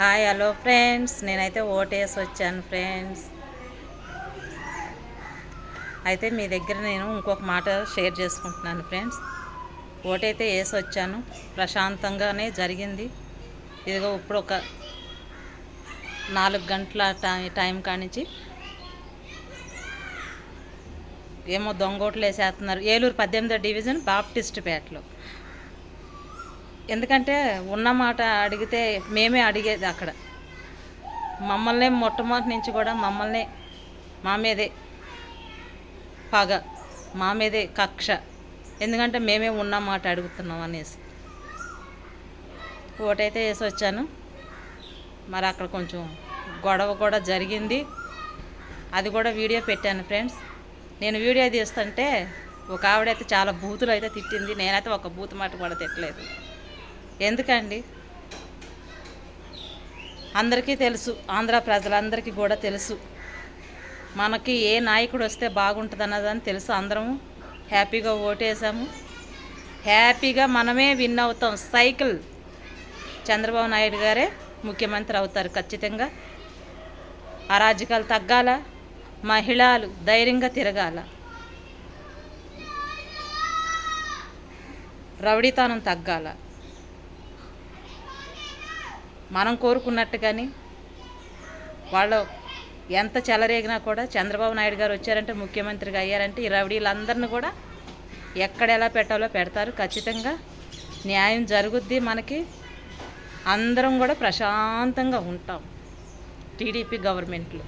Hi hello friends నేనైతే ఓటేసి వచ్చాను ఫ్రెండ్స్ అయితే మీ దగ్గర నేను ఇంకొక మాట షేర్ చేసుకుంటున్నాను ఫ్రెండ్స్ ఓటైతే వేసి వచ్చాను. ప్రశాంతంగానే జరిగింది. ఇదిగో ఇప్పుడు ఒక నాలుగు గంటల టైం టైం కానించి ఏమో దొంగోట్లు వేసేస్తున్నారు. ఏలూరు పద్దెనిమిదో డివిజన్ బాప్టిస్ట్ పేటలో. ఎందుకంటే ఉన్న మాట అడిగితే మేమే అడిగేది అక్కడ. మమ్మల్ని మొట్టమొదటి నుంచి కూడా మమ్మల్ని మా మీదే పగ మా మీదే కక్ష. ఎందుకంటే మేమే ఉన్న మాట అడుగుతున్నాం అనేసి. ఓటైతే వేసి వచ్చాను. మరి అక్కడ కొంచెం గొడవ కూడా జరిగింది. అది కూడా వీడియో పెట్టాను ఫ్రెండ్స్. నేను వీడియో తీస్తుంటే ఒక ఆవిడైతే చాలా బూతులు అయితే తిట్టింది. నేనైతే ఒక బూతు మాట కూడా తిట్టలేదు. ఎందుకండి? అందరికీ తెలుసు ఆంధ్ర ప్రజలందరికీ కూడా తెలుసు. మనకి ఏ నాయకుడు వస్తే బాగుంటుంది అన్నదని తెలుసు. అందరము హ్యాపీగా ఓటేసాము. హ్యాపీగా మనమే విన్ అవుతాం. సైకిల్. చంద్రబాబు నాయుడు గారే ముఖ్యమంత్రి అవుతారు ఖచ్చితంగా. అరాజకాలు తగ్గాల? మహిళలు ధైర్యంగా తిరగాల? రౌడీతనం తగ్గాల? మనం కోరుకున్నట్టు కానీ వాళ్ళు ఎంత చెలరేగినా కూడా చంద్రబాబు నాయుడు గారు వచ్చారంటే ముఖ్యమంత్రిగా అయ్యారంటే ఈ రౌడీలందరిని కూడా ఎక్కడ ఎలా పెట్టాలో పెడతారు. ఖచ్చితంగా న్యాయం జరుగుద్ది మనకి. అందరం కూడా ప్రశాంతంగా ఉంటాం టీడీపీ గవర్నమెంట్లో.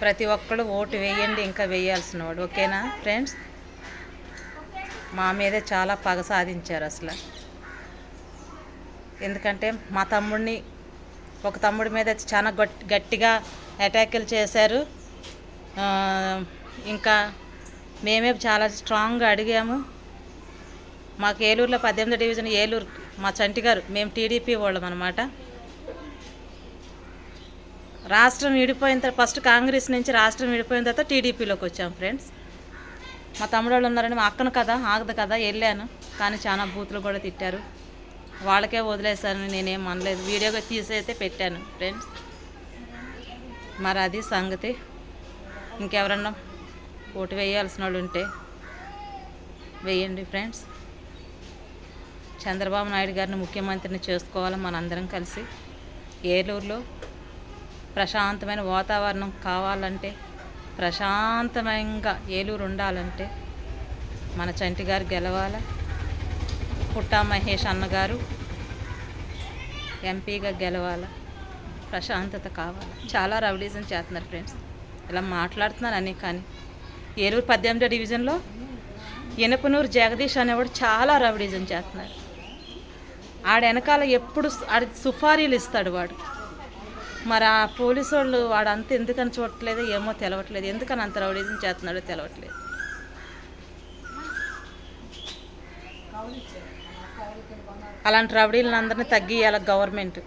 ప్రతి ఒక్కరు ఓటు వేయండి ఇంకా వేయాల్సిన వాడు ఓకేనా ఫ్రెండ్స్? మా మీదే చాలా పగ సాధించారు అసలు. ఎందుకంటే మా తమ్ముడిని ఒక తమ్ముడి మీద చాలా గట్టి గట్టిగా అటాకులు చేశారు. ఇంకా మేమే చాలా స్ట్రాంగ్గా అడిగాము. మాకు ఏలూరులో పద్దెనిమిది డివిజన్ ఏలూరు మా చంటి గారు మేము టీడీపీ వాళ్ళం అనమాట రాష్ట్రం విడిపోయిన తర్వాత ఫస్ట్ కాంగ్రెస్ నుంచి రాష్ట్రం విడిపోయిన తర్వాత టీడీపీలోకి వచ్చాం ఫ్రెండ్స్. మా తమ్ముడు వాళ్ళు ఉన్నారని మా అక్కను కదా ఆగదు కదా వెళ్ళాను. కానీ చాలా బూతులు కూడా తిట్టారు. వాళ్ళకే వదిలేశాను నేనేం అనలేదు. వీడియోగా తీసి అయితే పెట్టాను ఫ్రెండ్స్ మరి అది సంగతి. ఇంకెవరన్నా ఓటు వేయాల్సిన వాళ్ళు ఉంటే వేయండి ఫ్రెండ్స్ చంద్రబాబు నాయుడు గారిని ముఖ్యమంత్రిని చేసుకోవాలి మనందరం కలిసి ఏలూరులో ప్రశాంతమైన వాతావరణం కావాలంటే ప్రశాంతమైన ఏలూరు ఉండాలంటే మన చంటి గారు గెలవాలి? పుట్టా మహేష్ అన్నగారు ఎంపీగా గెలవాలి? ప్రశాంతత కావాలి? చాలా రౌడీజం చేస్తున్నారు ఫ్రెండ్స్. ఇలా మాట్లాడుతున్నారు అని కానీ. ఏలూరు పద్దెనిమిదో డివిజన్లో ఎనపనూరు జగదీష్ అనేవాడు చాలా రౌడీజం చేస్తున్నారు. ఆడ వెనకాల ఎప్పుడు ఆడి సుఫారీలు ఇస్తాడు వాడు. మరి ఆ పోలీసు వాళ్ళు వాడు అంత ఎందుకని చూడట్లేదు ఏమో తెలవట్లేదు. ఎందుకని అంత రౌడీజం చేస్తున్నాడో తెలవట్లేదు. అలాంటి రౌడీలను అందరినీ తగ్గియాలి గవర్నమెంట్.